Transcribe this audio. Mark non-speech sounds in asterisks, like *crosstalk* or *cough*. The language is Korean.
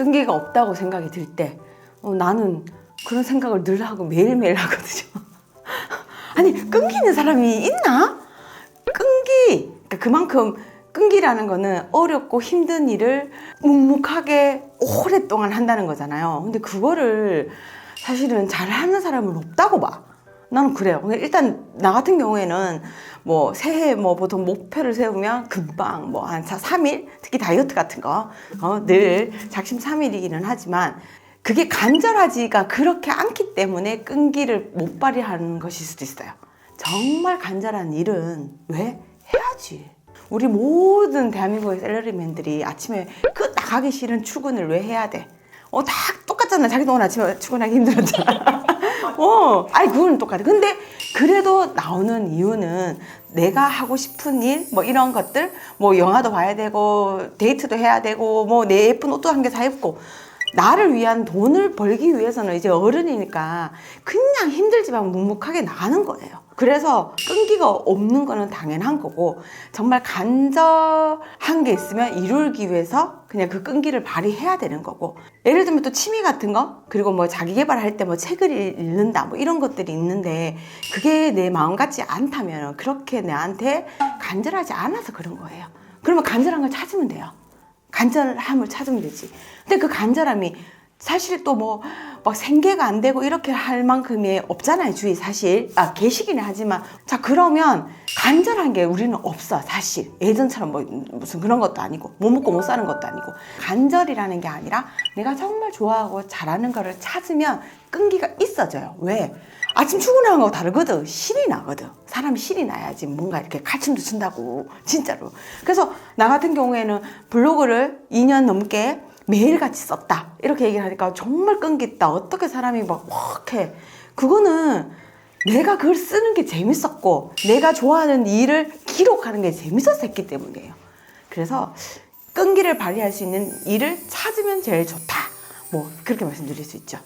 끈기가 없다고 생각이 들 때 어, 나는 그런 생각을 늘 하고 매일매일 하거든요. *laughs* 아니 끈기 있는 사람이 있나? 끈기 그러니까 그만큼 끈기라는 거는 어렵고 힘든 일을 묵묵하게 오랫동안 한다는 거잖아요. 근데 그거를 사실은 잘하는 사람은 없다고 봐. 나는 그래요. 일단 나 같은 경우에는 뭐 새해 뭐 보통 목표를 세우면 금방 뭐 한 3일 특히 다이어트 같은 거 어, 늘 작심 삼일이기는 하지만 그게 간절하지가 그렇게 않기 때문에 끈기를 못 발휘하는 것일 수도 있어요. 정말 간절한 일은 왜 해야지. 우리 모든 대한민국의 셀러리맨들이 아침에 그 나가기 싫은 출근을 왜 해야 돼? 어, 다 똑같잖아. 자기도 오늘 아침에 출근하기 힘들었잖아. *laughs* 어, 아니, 그건 똑같아. 근데 그래도 나오는 이유는 내가 하고 싶은 일, 뭐 이런 것들, 뭐 영화도 봐야 되고, 데이트도 해야 되고, 뭐 내 예쁜 옷도 한 개 사 입고, 나를 위한 돈을 벌기 위해서는 이제 어른이니까 그냥 힘들지만 묵묵하게 나가는 거예요. 그래서 끈기가 없는 거는 당연한 거고 정말 간절한 게 있으면 이루기 위해서 그냥 그 끈기를 발휘해야 되는 거고 예를 들면 또 취미 같은 거 그리고 뭐 자기 개발할 때 뭐 책을 읽는다 뭐 이런 것들이 있는데 그게 내 마음 같지 않다면 그렇게 나한테 간절하지 않아서 그런 거예요. 그러면 간절한 걸 찾으면 돼요. 간절함을 찾으면 되지. 근데 그 간절함이 사실 또 뭐 막 생계가 안 되고 이렇게 할 만큼이 없잖아요 주위 사실. 아 계시기는 하지만. 자 그러면 간절한 게 우리는 없어 사실. 예전처럼 뭐 무슨 그런 것도 아니고 못 먹고 못 사는 것도 아니고. 간절이라는 게 아니라 내가 정말 좋아하고 잘하는 거를 찾으면 끈기가 있어져요. 왜? 아침 출근하는 거 다르거든. 신이 나거든. 사람이 신이 나야지 뭔가 이렇게 칼춤도 춘다고 진짜로. 그래서 나 같은 경우에는 블로그를 2년 넘게 매일같이 썼다. 이렇게 얘기를 하니까 정말 있다. 어떻게 사람이 막 확해. 그거는 내가 그걸 쓰는 게 재밌었고 내가 좋아하는 일을 기록하는 게 재밌었기 때문이에요. 그래서 끈기를 발휘할 수 있는 일을 찾으면 제일 좋다. 뭐 그렇게 말씀드릴 수 있죠